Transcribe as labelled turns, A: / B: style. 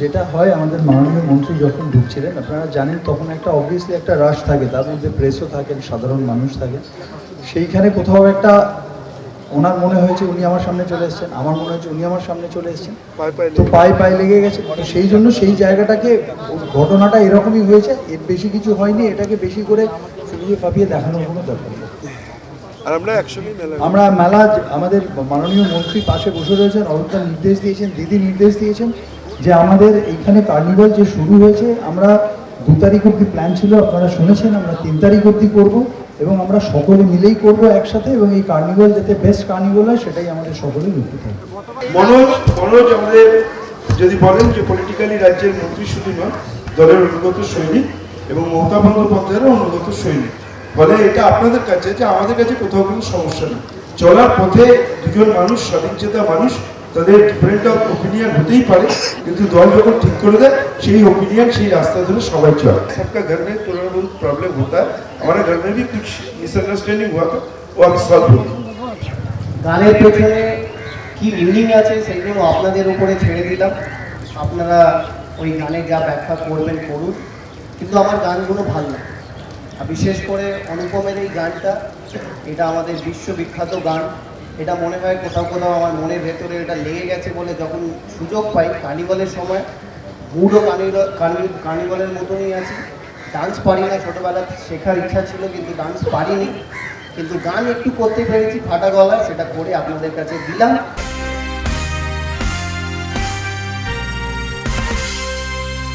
A: যেটা হয় আমাদের মাননীয় মন্ত্রী যখন ঢুকছিলেন আপনারা জানেন তখন একটা অবভিয়াসলি একটা রাশ থাকে তার মধ্যে প্রেসও থাকেন সাধারণ মানুষ থাকেন সেইখানে কোথাও একটা ওনার মনে হয়েছে উনি আমার সামনে চলে এসেছেন আমার মনে হয়েছে উনি আমার সামনে চলে এসেছেন। তো পায়ে পায়ে লেগে গেছে। তো সেই জন্য সেই জায়গাটাকে ঘটনাটা এরকমই হয়েছে এর বেশি কিছু হয়নি এটাকে বেশি করে ফুলিয়ে ফাপিয়ে দেখানোর কোনো দরকার নেই।
B: আর আমরা একসঙ্গেই মেলা
A: আমরা মেলা আমাদের মাননীয় মন্ত্রী পাশে বসে রয়েছেন অরূপদা নির্দেশ দিয়েছেন দিদি নির্দেশ দিয়েছেন যে আমাদের এইখানে কার্নিভাল যে শুরু হয়েছে, আমরা দু তারিখ অব্দি প্ল্যান ছিল, আপনারা শুনেছেন, আমরা তিন তারিখ অব্দি করব এবং আমরা সকলে মিলেই করব একসাথে এবং এই কার্নিভাল যাতে বেস্ট কার্নিভাল হয়, সেটাই আমাদের সকলের লক্ষ্য থাকবে
B: মনোজ মনোজ, আমাদের যদি বলেন যে পলিটিক্যালি রাজ্যের মন্ত্রী শুধু নয়, দলের অনুগত সৈনিক এবং মমতা বন্দ্যোপাধ্যায়েরও অনুগত সৈনিক। ফলে এটা আপনাদের কাছে যে আমাদের কাছে কোথাও কোনো সমস্যা নেই। চলার পথে দুজন মানুষ, স্বাধীনচেতা মানুষ তাদের ডিফারেন্ট অফ ওপিনিয়ন হতেই পারে কিন্তু দল যখন ঠিক করে দেয় সেই ओपिनियन সেই রাস্তা ধরে সবাই চলে। সবকা घर में थोड़ा बहुत प्रॉब्लम होता है। हमारे घर में भी कुछ मिसअंडरस्टैंडिंग हुआ
C: গানের পেছনে কি মিনিং আছে সেই জন্য আপনাদের উপরে ছেড়ে দিলাম। আপনারা ওই গানে যা ব্যাখ্যা করবেন করুন। কিন্তু আমার গানগুলো ভালো আর বিশেষ করে অনুপমের এই গানটা এটা আমাদের বিশ্ববিখ্যাত গান। এটা মনে হয় কোথাও কোথাও আমার মনের ভেতরে এটা লেগে গেছে বলে যখন সুযোগ পাই কার্নিভালের সময় বুড়ো কার্নিভাল কার্নিভালের মতনই আছি। ডান্স পারি না ছোটোবেলা শেখার ইচ্ছা ছিল কিন্তু ডান্স পারিনি। কিন্তু গান একটু করতে পেরেছি ফাটা গলায়, সেটা করে আপনাদের কাছে দিলাম।